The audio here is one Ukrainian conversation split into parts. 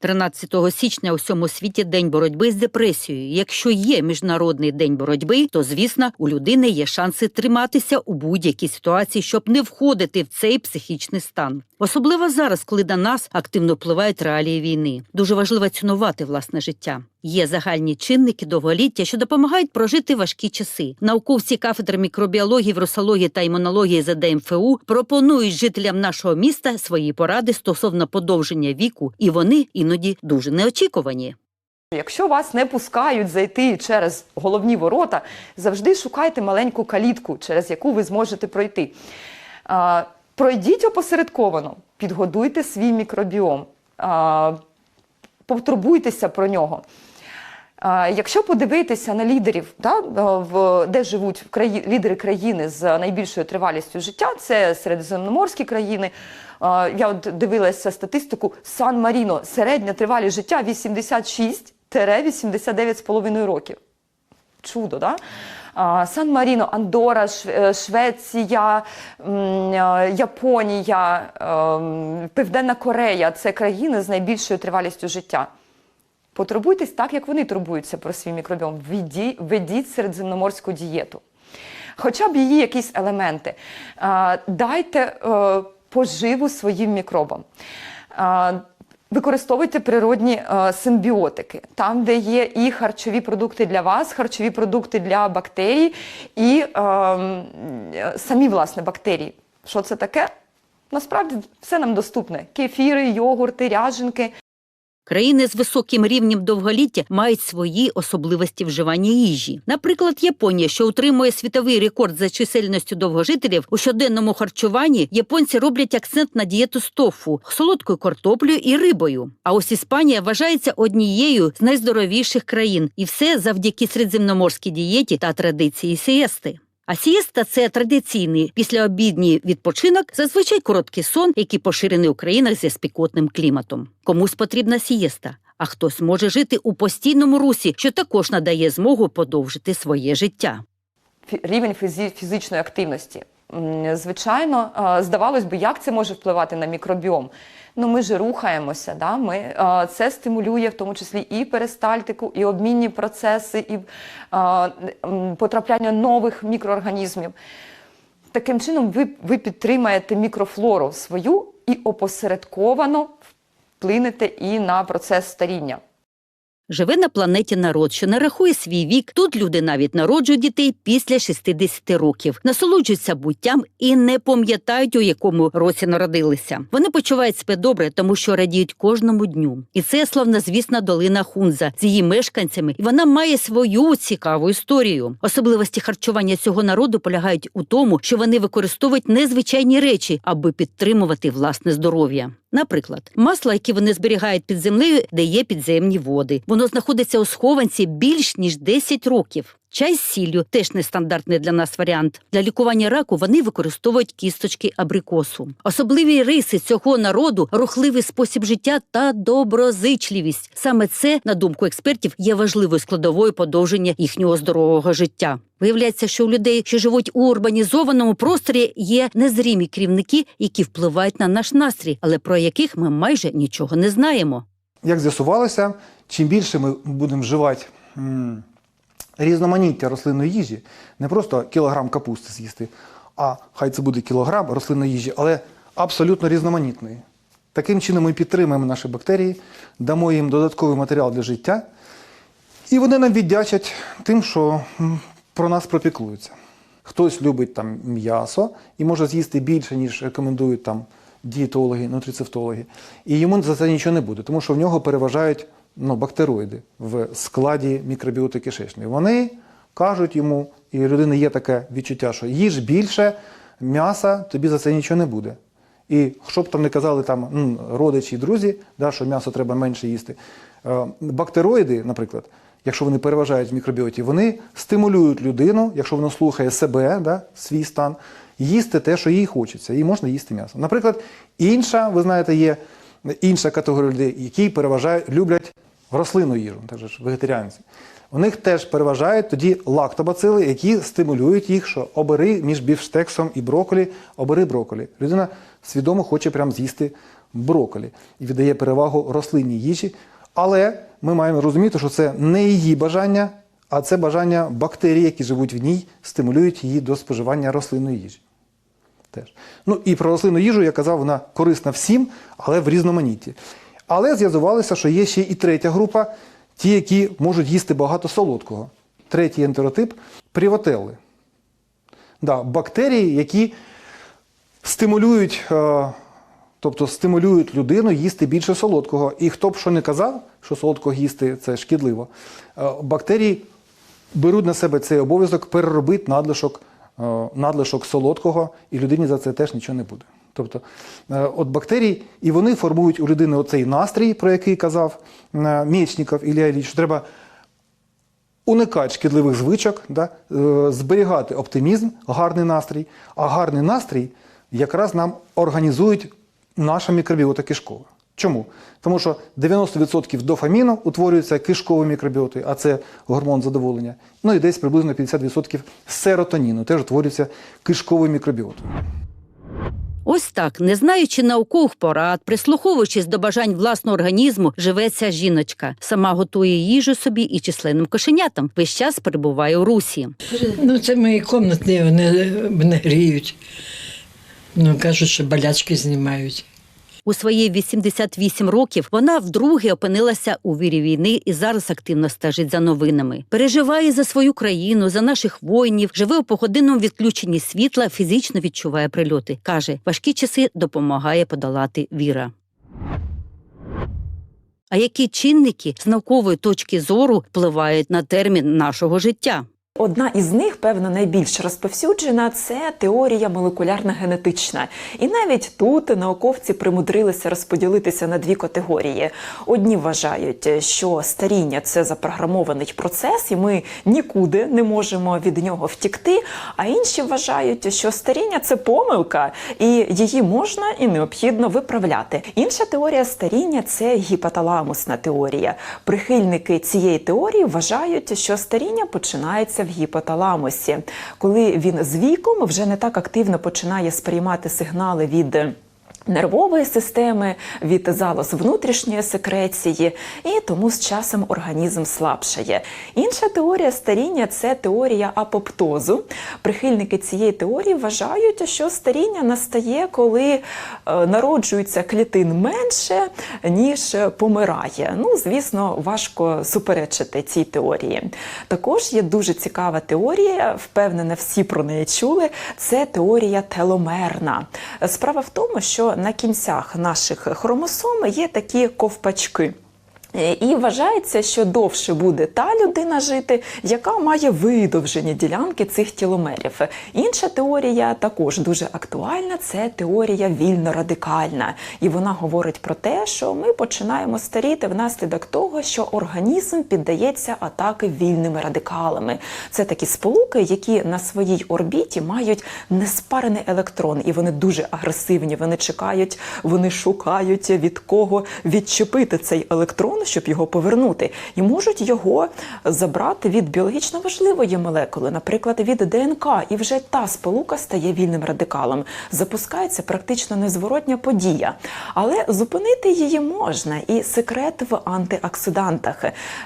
13 січня у всьому світі день боротьби з депресією. Якщо є міжнародний день боротьби, то звісно у людини є шанси триматися у будь-якій ситуації, щоб не входити в цей психічний стан. Особливо зараз, коли на нас активно впливають реалії війни. Дуже важливо цінувати власне життя. Є загальні чинники довголіття, що допомагають прожити важкі часи. Науковці кафедри мікробіології, вірусології та імунології ЗДМФУ пропонують жителям нашого міста свої поради стосовно подовження віку, і вони іноді дуже неочікувані. Якщо вас не пускають зайти через головні ворота, завжди шукайте маленьку калітку, через яку ви зможете пройти. Пройдіть опосередковано, підгодуйте свій мікробіом, а, про нього. Якщо подивитися на лідерів, да, в, де живуть краї, лідери країни з найбільшою тривалістю життя, це середземноморські країни. Я от дивилася статистику Сан-Маріно, середня тривалість життя 86-89,5 років. Чудо, да? Сан-Маріно, Андора, Шв- е, Швеція, е, Японія, ем, Південна Корея це країни з найбільшою тривалістю життя. Потурбуйтесь так, як вони турбуються про свій мікробіом. Введіть середземноморську дієту. Хоча б її якісь елементи. Дайте е, поживу своїм мікробам. Використовуйте природні е, симбіотики, там, де є і харчові продукти для вас, харчові продукти для бактерій, і е, м, е, самі власне бактерії. Що це таке? Насправді все нам доступне: кефіри, йогурти, ряженки. Країни з високим рівнем довголіття мають свої особливості вживання їжі. Наприклад, Японія, що утримує світовий рекорд за чисельністю довгожителів, у щоденному харчуванні японці роблять акцент на дієту з тофу, солодкою картоплею і рибою. А ось Іспанія вважається однією з найздоровіших країн, і все завдяки середземноморській дієті та традиції сієсти. А сієста – це традиційний післяобідній відпочинок, зазвичай короткий сон, який поширений у країнах зі спекотним кліматом. Комусь потрібна сієста, а хтось може жити у постійному русі, що також надає змогу подовжити своє життя. рівень фізичної активності. Звичайно, здавалось би, як це може впливати на мікробіом. Ну, ми ж рухаємося, да? ми, е, це стимулює в тому числі і перистальтику, і обмінні процеси, і е, потрапляння нових мікроорганізмів. Таким чином, ви, ви підтримаєте мікрофлору свою і опосередковано вплинете і на процес старіння. Живе на планеті народ, що не рахує свій вік. Тут люди навіть народжують дітей після 60 років, насолоджуються буттям і не пам'ятають, у якому році народилися. Вони почувають себе добре, тому що радіють кожному дню. І це славнозвісна долина Хунза з її мешканцями, і вона має свою цікаву історію. Особливості харчування цього народу полягають у тому, що вони використовують незвичайні речі, аби підтримувати власне здоров'я. Наприклад, масло, яке вони зберігають під землею, де є підземні води. Воно знаходиться у схованці більш ніж 10 років. Чай з сіллю теж нестандартний для нас варіант. Для лікування раку вони використовують кісточки абрикосу. Особливі риси цього народу рухливий спосіб життя та доброзичливість. Саме це, на думку експертів, є важливою складовою подовження їхнього здорового життя. Виявляється, що у людей, що живуть у урбанізованому просторі, є незрімі керівники, які впливають на наш настрій, але про яких ми майже нічого не знаємо. Як з'ясувалося, чим більше ми будемо вживати різноманіття рослинної їжі, не просто кілограм капусти з'їсти, а хай це буде кілограм рослинної їжі, але абсолютно різноманітної. Таким чином ми підтримуємо наші бактерії, дамо їм додатковий матеріал для життя, і вони нам віддячать тим, що про нас пропіклуються. Хтось любить там м'ясо і може з'їсти більше, ніж рекомендують там дієтологи, нутрицептологи. І йому за це нічого не буде, тому що в нього переважають ну, бактероїди в складі мікробіоти кишечної. Вони кажуть йому, і у людини є таке відчуття, що їж більше м'яса, тобі за це нічого не буде. І що б там не казали там родичі і друзі, да, що м'ясо треба менше їсти. Е, Бактероїди, наприклад, якщо вони переважають в мікробіоті, вони стимулюють людину, якщо вона слухає себе, да, свій стан, їсти те, що їй хочеться, і можна їсти м'ясо. Наприклад, інша, ви знаєте, є інша категорія людей, які переважають, люблять рослинну їжу, так же ж вегетаріанці. У них теж переважають тоді лактобацили, які стимулюють їх, що обери між бівштексом і броколі, обери броколі. Людина свідомо хоче прям з'їсти брокколі і віддає перевагу рослинній їжі. Але ми маємо розуміти, що це не її бажання, а це бажання бактерій, які живуть в ній, стимулюють її до споживання рослинної їжі. Теж. Ну і про рослинну їжу я казав, вона корисна всім, але в різноманітті. Але з'ясувалося, що є ще і третя група, ті, які можуть їсти багато солодкого. Третій ентеротип привотелли. Да, бактерії, які стимулюють, е, тобто стимулюють людину їсти більше солодкого. І хто б що не казав, що солодкого їсти це шкідливо, е, бактерії беруть на себе цей обов'язок переробити надлишок, надлишок солодкого, і людині за це теж нічого не буде. Тобто, е, от бактерії, і вони формують у людини оцей настрій, про який казав е, Мєчніков Ілля Ілліч, що треба уникати шкідливих звичок, да, е, зберігати оптимізм, гарний настрій. А гарний настрій якраз нам організують наша мікробіота кишкова. Чому? Тому що 90% дофаміну утворюється кишковою мікробіотою, а це гормон задоволення. Ну і десь приблизно 50% серотоніну теж утворюється кишковою мікробіотою. Ось так, не знаючи наукових порад, прислуховуючись до бажань власного організму, живе ця жіночка. Сама готує їжу собі і численним кошенятам. Весь час перебуває у русі. Ну, це мої комнатні, вони мене гріють. Ну, кажуть, що болячки знімають. У свої 88 років вона вдруге опинилася у вірі війни і зараз активно стежить за новинами. Переживає за свою країну, за наших воїнів, живе у погодинному відключенні світла, фізично відчуває прильоти. каже, важкі часи допомагає подолати віра. А які чинники з наукової точки зору впливають на термін нашого життя? Одна із них, певно, найбільш розповсюджена це теорія молекулярна генетична. І навіть тут науковці примудрилися розподілитися на дві категорії. Одні вважають, що старіння це запрограмований процес, і ми нікуди не можемо від нього втікти. А інші вважають, що старіння це помилка, і її можна і необхідно виправляти. Інша теорія старіння це гіпоталамусна теорія. Прихильники цієї теорії вважають, що старіння починається в гіпоталамусі, коли він з віком вже не так активно починає сприймати сигнали від. Нервової системи від залоз внутрішньої секреції, і тому з часом організм слабшає. Інша теорія старіння це теорія апоптозу. Прихильники цієї теорії вважають, що старіння настає, коли е, народжується клітин менше, ніж помирає. Ну, звісно, важко суперечити цій теорії. Також є дуже цікава теорія, впевнена, всі про неї чули. Це теорія теломерна. Справа в тому, що на кінцях наших хромосом є такі ковпачки. Е, І вважається, що довше буде та людина жити, яка має видовжені ділянки цих тіломерів. Інша теорія також дуже актуальна це теорія вільно-радикальна. І вона говорить про те, що ми починаємо старіти внаслідок того, що організм піддається атаки вільними радикалами. Це такі сполуки, які на своїй орбіті мають неспарений електрон, і вони дуже агресивні. Вони чекають, вони шукають від кого відчепити цей електрон, щоб його повернути, і можуть його забрати від біологічно важливої молекули, наприклад, від ДНК, і вже та сполука стає вільним радикалом. Запускається практично незворотня подія, але зупинити її можна. І секрет в антиоксидантах.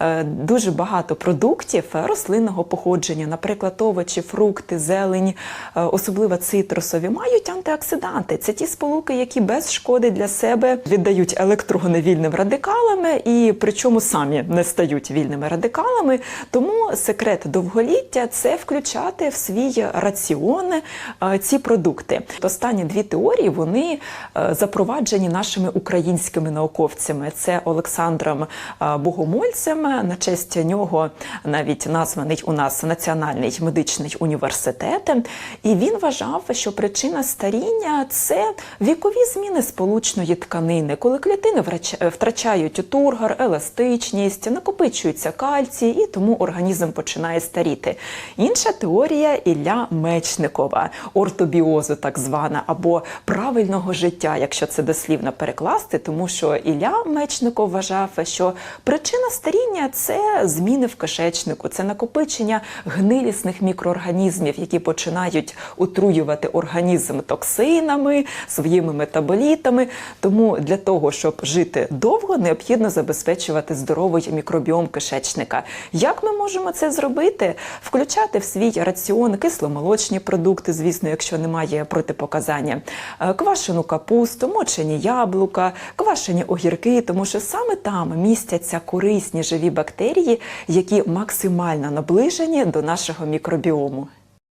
Е, Дуже багато продуктів рослинного походження, наприклад, овочі, фрукти, зелень, е, особливо цитрусові, мають антиоксиданти. Це ті сполуки, які без шкоди для себе віддають електрони вільним радикалами, і причому самі не стають вільними радикалами. Тому секрет довголіття це включати в свій раціон е, ці продукти. Останні дві теорії вони е, запроваджені нашими українськими науковцями. Це Олександром е, Богомольцем. На честь нього навіть названий у нас Національний медичний університет. І він вважав, що причина старіння це вікові зміни сполучної тканини, коли клітини втрачають тургор, загар, еластичність, накопичується кальцій, і тому організм починає старіти. Інша теорія Ілля Мечникова, ортобіозу, так звана, або правильного життя, якщо це дослівно перекласти, тому що Ілля Мечников вважав, що причина старіння це зміни в кишечнику, це накопичення гнилісних мікроорганізмів, які починають отруювати організм токсинами, своїми метаболітами. Тому для того, щоб жити довго, необхідно забезпечувати здоровий мікробіом кишечника. Як ми можемо це зробити? Включати в свій раціон кисломолочні продукти, звісно, якщо немає протипоказання, е, квашену капусту, мочені яблука, квашені огірки, тому що саме там містяться корисні живі бактерії, які максимально наближені до нашого мікробіому.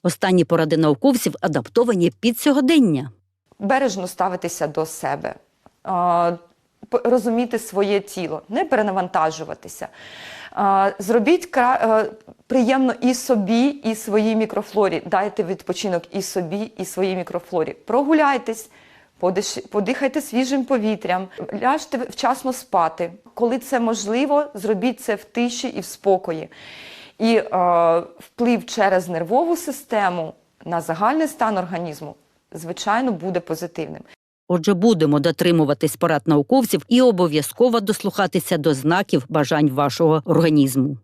Останні поради науковців адаптовані під сьогодення. бережно ставитися до себе, п- розуміти своє тіло, не перенавантажуватися. Зробіть е, приємно і собі, і своїй мікрофлорі. Дайте відпочинок і собі, і своїй мікрофлорі. Прогуляйтесь. Подихайте свіжим повітрям, ляжте вчасно спати. Коли це можливо, зробіть це в тиші і в спокої. І е, вплив через нервову систему на загальний стан організму, звичайно, буде позитивним. Отже, будемо дотримуватись порад науковців і обов'язково дослухатися до знаків бажань вашого організму.